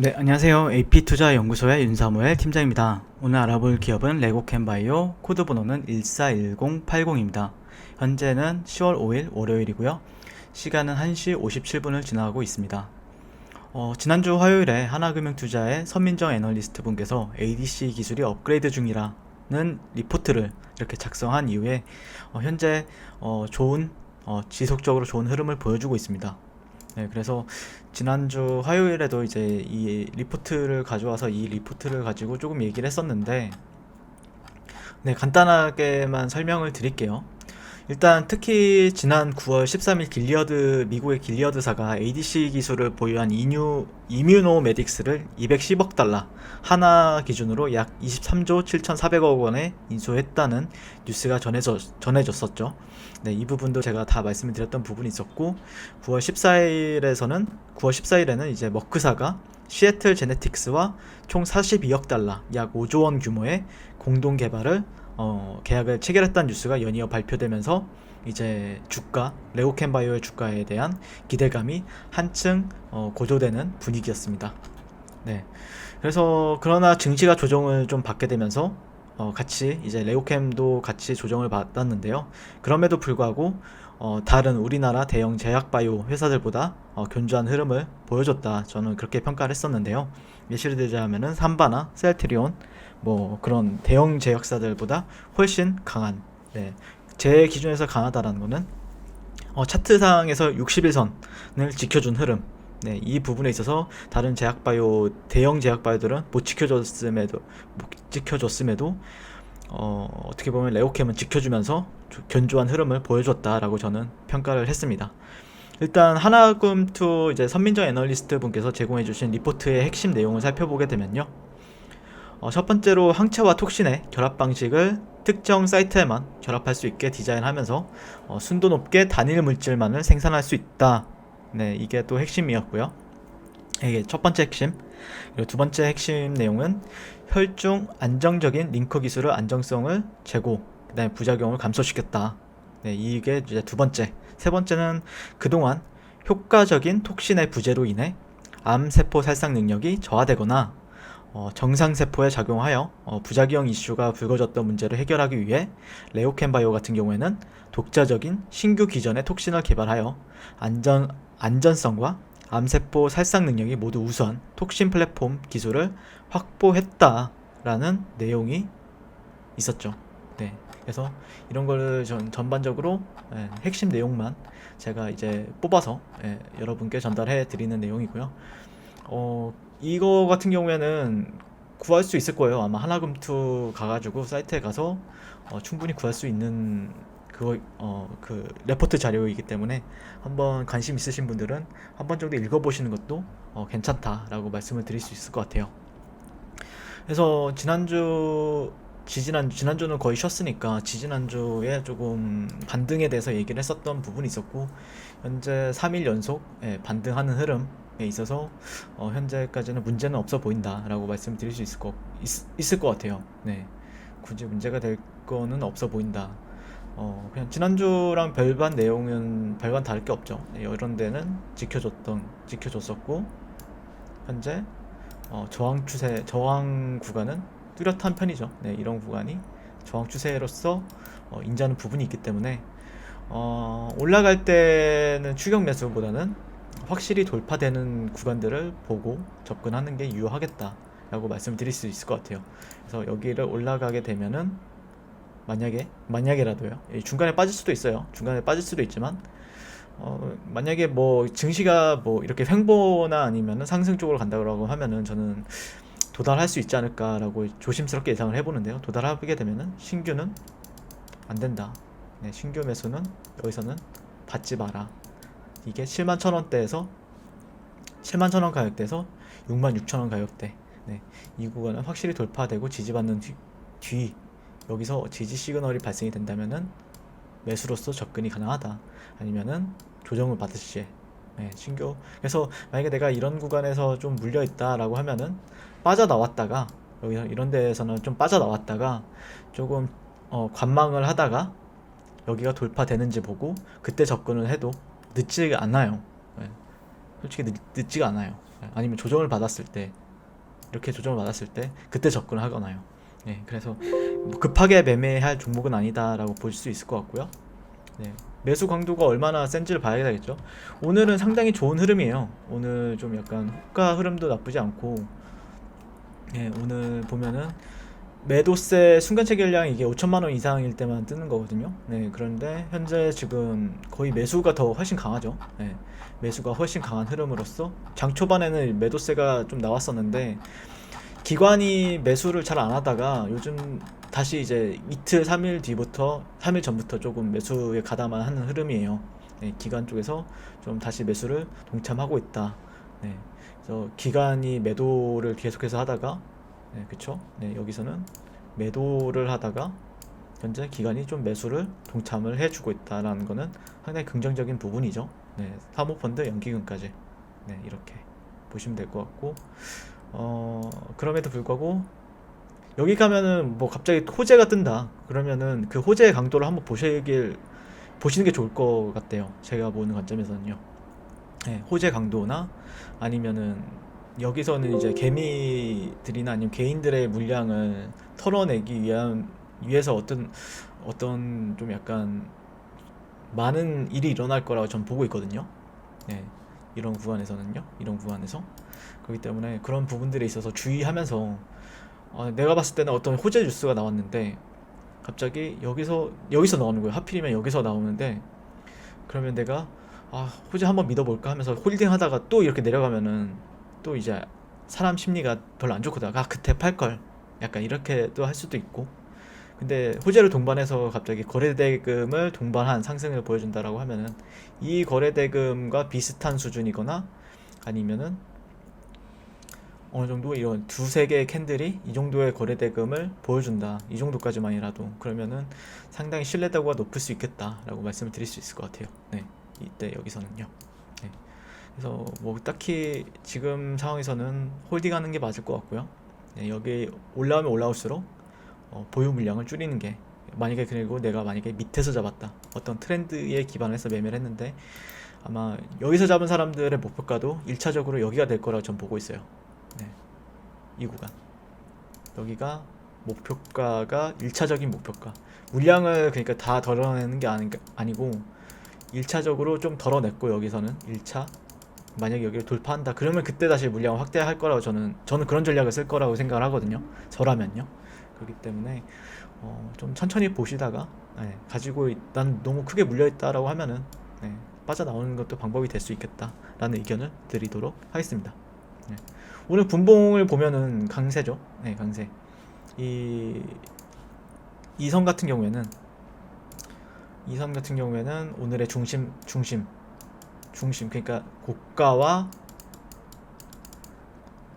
네, 안녕하세요. AP투자연구소의 윤사무엘 팀장입니다. 오늘 알아볼 기업은 레고캔바이오, 코드 번호는 141080입니다. 현재는 10월 5일 월요일이고요. 시간은 1시 57분을 지나가고 있습니다. 어, 지난주 화요일에 하나금융투자의 서민정 애널리스트 분께서 ADC 기술이 업그레이드 중이라는 리포트를 이렇게 작성한 이후에 어, 현재 어, 좋은 어, 지속적으로 좋은 흐름을 보여주고 있습니다. 네, 그래서 지난주 화요일에도 이제 이 리포트를 가져와서 이 리포트를 가지고 조금 얘기를 했었는데, 네, 간단하게만 설명을 드릴게요. 일단 특히 지난 9월 13일 길리어드 미국의 길리어드사가 ADC 기술을 보유한 이뉴 이뮤노 메딕스를 210억 달러 하나 기준으로 약 23조 7,400억 원에 인수했다는 뉴스가 전해져 전해졌었죠. 네, 이 부분도 제가 다 말씀을 드렸던 부분이 있었고 9월 14일에서는 9월 14일에는 이제 머크사가 시애틀 제네틱스와 총 42억 달러, 약 5조 원 규모의 공동 개발을 어, 계약을 체결했다는 뉴스가 연이어 발표되면서 이제 주가 레오캔바이오의 주가에 대한 기대감이 한층 어, 고조되는 분위기였습니다. 네. 그래서 그러나 증시가 조정을 좀 받게 되면서 어, 같이 이제 레오캠도 같이 조정을 받았는데요. 그럼에도 불구하고 어, 다른 우리나라 대형 제약바이오 회사들보다 어, 견조한 흐름을 보여줬다. 저는 그렇게 평가를 했었는데요. 예시를 들자면은 삼바나 셀트리온 뭐 그런 대형 제약사들보다 훨씬 강한 네. 제 기준에서 강하다라는 거는 어, 차트상에서 60일선을 지켜준 흐름 네, 이 부분에 있어서 다른 제약바이오 대형 제약바이오들은 못 지켜줬음에도 못 지켜줬음에도 어, 어떻게 보면 레오캠은 지켜주면서 조- 견조한 흐름을 보여줬다라고 저는 평가를 했습니다. 일단 하나금투 이제 선민정 애널리스트 분께서 제공해주신 리포트의 핵심 내용을 살펴보게 되면요. 어, 첫 번째로 항체와 톡신의 결합 방식을 특정 사이트에만 결합할 수 있게 디자인하면서 어, 순도 높게 단일 물질만을 생산할 수 있다. 네, 이게 또 핵심이었고요. 이게 첫 번째 핵심. 그리고 두 번째 핵심 내용은 혈중 안정적인 링커 기술의 안정성을 제고, 그다음에 부작용을 감소시켰다. 네, 이게 이제 두 번째. 세 번째는 그동안 효과적인 톡신의 부재로 인해 암 세포 살상 능력이 저하되거나 어, 정상 세포에 작용하여 어, 부작용 이슈가 불거졌던 문제를 해결하기 위해 레오캔바이오 같은 경우에는 독자적인 신규 기전의 톡신을 개발하여 안전 안전성과 암세포 살상 능력이 모두 우수한 톡신 플랫폼 기술을 확보했다라는 내용이 있었죠. 네. 그래서 이런 거를 전 전반적으로 예, 핵심 내용만 제가 이제 뽑아서 예, 여러분께 전달해 드리는 내용이고요. 어, 이거 같은 경우에는 구할 수 있을 거예요. 아마 하나금투 가가지고 사이트에 가서 어, 충분히 구할 수 있는 그거 어, 그 레포트 자료이기 때문에 한번 관심 있으신 분들은 한 번 정도 읽어보시는 것도 어, 괜찮다라고 말씀을 드릴 수 있을 것 같아요. 그래서 지난주 지지난 지난주는 거의 쉬었으니까 지지난주에 조금 반등에 대해서 얘기를 했었던 부분이 있었고 현재 3일 연속 예, 반등하는 흐름에 있어서 어, 현재까지는 문제는 없어 보인다라고 말씀드릴 수 있을 것 있, 있을 것 같아요. 네, 굳이 문제가 될 거는 없어 보인다. 어, 그냥 지난주랑 별반 내용은 별반 다를 게 없죠. 네, 이런 데는 지켜줬던 지켜줬었고 현재 어, 저항 추세 저항 구간은 뚜렷한 편이죠. 네, 이런 구간이 저항 추세로서 어, 인지하는 부분이 있기 때문에 어, 올라갈 때는 추격 매수보다는 확실히 돌파되는 구간들을 보고 접근하는 게 유효하겠다라고 말씀드릴 수 있을 것 같아요. 그래서 여기를 올라가게 되면은 만약에 만약에라도요. 이 중간에 빠질 수도 있어요. 중간에 빠질 수도 있지만 어, 만약에 뭐 증시가 뭐 이렇게 횡보나 아니면은 상승 쪽으로 간다고 하면은 저는 도달할 수 있지 않을까라고 조심스럽게 예상을 해보는데요. 도달하게 되면은 신규는 안 된다. 네, 신규 매수는 여기서는 받지 마라. 이게 7만 천 원대에서 7만 천 원 가격대에서 6만 6천 원 가격대. 네, 이 구간은 확실히 돌파되고 지지받는 뒤, 뒤 여기서 지지 시그널이 발생이 된다면은 매수로서 접근이 가능하다. 아니면은 조정을 받을 시에 네, 신규 그래서 만약에 내가 이런 구간에서 좀 물려 있다라고 하면은 빠져나왔다가 여기 이런 데에서는 좀 빠져나왔다가 조금 어, 관망을 하다가 여기가 돌파되는지 보고 그때 접근을 해도 늦지 않아요. 네, 솔직히 늦, 늦지가 않아요. 아니면 조정을 받았을 때 이렇게 조정을 받았을 때 그때 접근을 하거나요. 네, 그래서 뭐 급하게 매매할 종목은 아니다라고 볼 수 있을 것 같고요. 네, 매수 강도가 얼마나 센지를 봐야 되겠죠. 오늘은 상당히 좋은 흐름이에요. 오늘 좀 약간 호가 흐름도 나쁘지 않고, 네, 오늘 보면은 매도세 순간 체결량이 이게 5천만 원 이상일 때만 뜨는 거거든요. 네, 그런데 현재 지금 거의 매수가 더 훨씬 강하죠. 네, 매수가 훨씬 강한 흐름으로서 장 초반에는 매도세가 좀 나왔었는데 기관이 매수를 잘 안 하다가 요즘 다시 이제 이틀, 3일 뒤부터 3일 전부터 조금 매수에 가담한 하는 흐름이에요. 네, 기관 쪽에서 좀 다시 매수를 동참하고 있다. 네, 그래서 기관이 매도를 계속해서 하다가 네, 그쵸? 네, 여기서는 매도를 하다가 현재 기관이 좀 매수를 동참을 해주고 있다라는 거는 상당히 긍정적인 부분이죠. 네, 사모펀드 연기금까지 네, 이렇게 보시면 될 것 같고 어, 그럼에도 불구하고 여기 가면은 뭐 갑자기 호재가 뜬다. 그러면은 그 호재의 강도를 한번 보시길 보시는 게 좋을 것 같아요. 제가 보는 관점에서는요. 네, 호재 강도나 아니면은 여기서는 이제 개미들이나 아니면 개인들의 물량을 털어내기 위한 위해서 어떤 어떤 좀 약간 많은 일이 일어날 거라고 전 보고 있거든요. 네, 이런 구간에서는요. 이런 구간에서 그렇기 때문에 그런 부분들에 있어서 주의하면서 어, 내가 봤을 때는 어떤 호재 뉴스가 나왔는데 갑자기 여기서 여기서 나오는 거예요. 하필이면 여기서 나오는데 그러면 내가 아 호재 한번 믿어볼까 하면서 홀딩 하다가 또 이렇게 내려가면은 또 이제 사람 심리가 별로 안 좋거든. 아 그때 팔 걸. 약간 이렇게 또할 수도 있고. 근데 호재를 동반해서 갑자기 거래대금을 동반한 상승을 보여준다라고 하면은 이 거래대금과 비슷한 수준이거나 아니면은 어느 정도 이런 두세 개의 캔들이 이 정도의 거래대금을 보여준다. 이 정도까지만이라도 그러면은 상당히 신뢰도가 높을 수 있겠다라고 말씀을 드릴 수 있을 것 같아요. 네, 이때 여기서는요. 네. 그래서 뭐 딱히 지금 상황에서는 홀딩하는 게 맞을 것 같고요. 네, 여기 올라오면 올라올수록 어, 보유 물량을 줄이는 게 만약에 그리고 내가 만약에 밑에서 잡았다 어떤 트렌드에 기반해서 매매를 했는데 아마 여기서 잡은 사람들의 목표가도 1차적으로 여기가 될 거라고 전 보고 있어요. 네. 이 구간. 여기가 목표가가 1차적인 목표가. 물량을 그러니까 다 덜어내는 게 아니, 아니고 1차적으로 좀 덜어냈고 여기서는 1차 만약에 여기를 돌파한다 그러면 그때 다시 물량을 확대할 거라고 저는 저는 그런 전략을 쓸 거라고 생각을 하거든요. 저라면요. 그렇기 때문에 어, 좀 천천히 보시다가 네, 가지고 있- 난 너무 크게 물려 있다라고 하면은 네, 빠져나오는 것도 방법이 될 수 있겠다라는 의견을 드리도록 하겠습니다. 네. 오늘 분봉을 보면은 강세죠. 네, 강세. 이 이선 같은 경우에는 이선 같은 경우에는 오늘의 중심 중심 중심 그러니까 고가와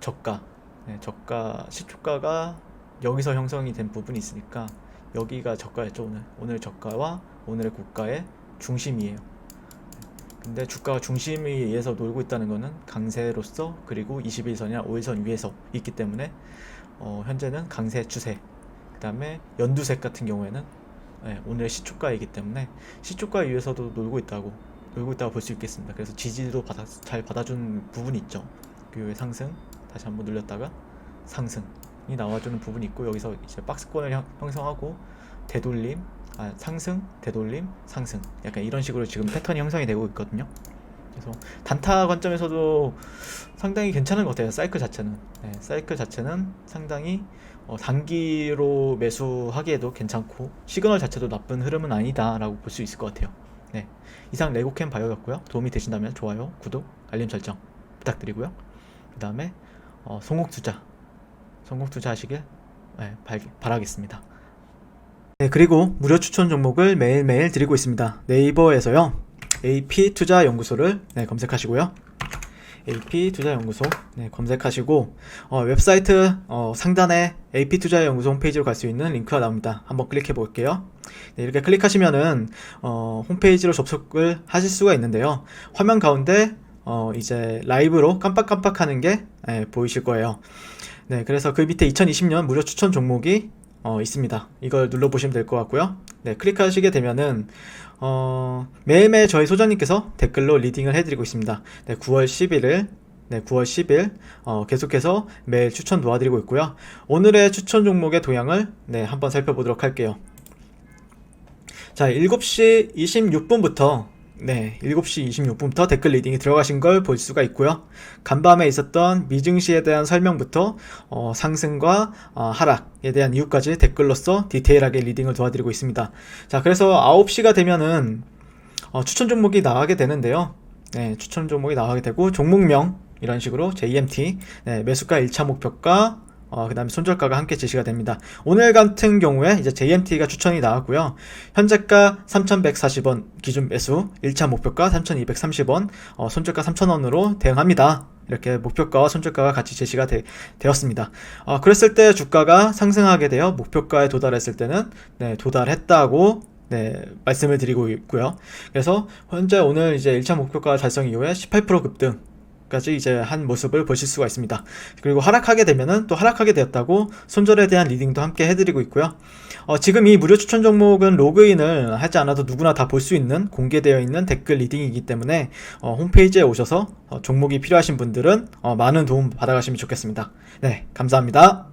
저가 네, 저가 시초가가 여기서 형성이 된 부분이 있으니까 여기가 저가였죠 오늘 오늘 저가와 오늘의 고가의 중심이에요. 근데 주가가 중심에 의해서 놀고 있다는 거는 강세로서 그리고 21선이나 5일선 위에서 있기 때문에 어, 현재는 강세 추세 그 다음에 연두색 같은 경우에는 네, 오늘의 시초가이기 때문에 시초가 위에서도 놀고 있다고 놀고 있다고 볼 수 있겠습니다. 그래서 지지도 받아, 잘 받아준 부분이 있죠. 그 후에 상승 다시 한번 눌렸다가 상승이 나와주는 부분이 있고 여기서 이제 박스권을 형, 형성하고 되돌림 아, 상승, 되돌림, 상승. 약간 이런 식으로 지금 패턴이 형성이 되고 있거든요. 그래서 단타 관점에서도 상당히 괜찮은 것 같아요. 사이클 자체는. 네, 사이클 자체는 상당히 어, 단기로 매수하기에도 괜찮고 시그널 자체도 나쁜 흐름은 아니다 라고 볼 수 있을 것 같아요. 네, 이상 레고캠 바이오였고요. 도움이 되신다면 좋아요, 구독, 알림 설정 부탁드리고요. 그 다음에 어, 송국 투자, 송국 투자 하시길 네, 발, 바라겠습니다. 네, 그리고 무료 추천 종목을 매일매일 드리고 있습니다. 네이버에서요. AP 투자 연구소를 네, 검색하시고요. AP 투자 연구소 네, 검색하시고 어, 웹사이트 어, 상단에 AP 투자 연구소 홈페이지로 갈 수 있는 링크가 나옵니다. 한번 클릭해 볼게요. 네, 이렇게 클릭하시면은 어, 홈페이지로 접속을 하실 수가 있는데요. 화면 가운데 어, 이제 라이브로 깜빡깜빡하는 게 네, 보이실 거예요. 네, 그래서 그 밑에 2020년 무료 추천 종목이 어, 있습니다. 이걸 눌러보시면 될 것 같고요. 네, 클릭하시게 되면은 어, 매일매일 저희 소장님께서 댓글로 리딩을 해드리고 있습니다. 네, 9월 11일 네, 9월 10일 어, 계속해서 매일 추천 도와드리고 있고요. 오늘의 추천 종목의 도형을 네, 한번 살펴보도록 할게요. 자, 7시 26분부터 네, 7시 26분부터 댓글 리딩이 들어가신 걸 볼 수가 있고요. 간밤에 있었던 미증시에 대한 설명부터 어, 상승과 어, 하락에 대한 이유까지 댓글로서 디테일하게 리딩을 도와드리고 있습니다. 자, 그래서 9시가 되면은 어, 추천 종목이 나가게 되는데요. 네, 추천 종목이 나가게 되고 종목명 이런 식으로 JMT 네, 매수가 1차 목표가 어, 그 다음에 손절가가 함께 제시가 됩니다. 오늘 같은 경우에 이제 JMT가 추천이 나왔고요. 현재가 3,140원 기준 매수, 1차 목표가 3,230원, 어, 손절가 3,000원으로 대응합니다. 이렇게 목표가와 손절가가 같이 제시가 되, 었습니다 어, 그랬을 때 주가가 상승하게 되어 목표가에 도달했을 때는 네, 도달했다고 네, 말씀을 드리고 있고요. 그래서 현재 오늘 이제 1차 목표가 달성 이후에 18% 급등 까지 이제 한 모습을 보실 수가 있습니다. 그리고 하락하게 되면은 또 하락하게 되었다고 손절에 대한 리딩도 함께 해드리고 있고요. 어, 지금 이 무료 추천 종목은 로그인을 하지 않아도 누구나 다 볼 수 있는 공개되어 있는 댓글 리딩이기 때문에 어, 홈페이지에 오셔서 어, 종목이 필요하신 분들은 어, 많은 도움 받아가시면 좋겠습니다. 네, 감사합니다.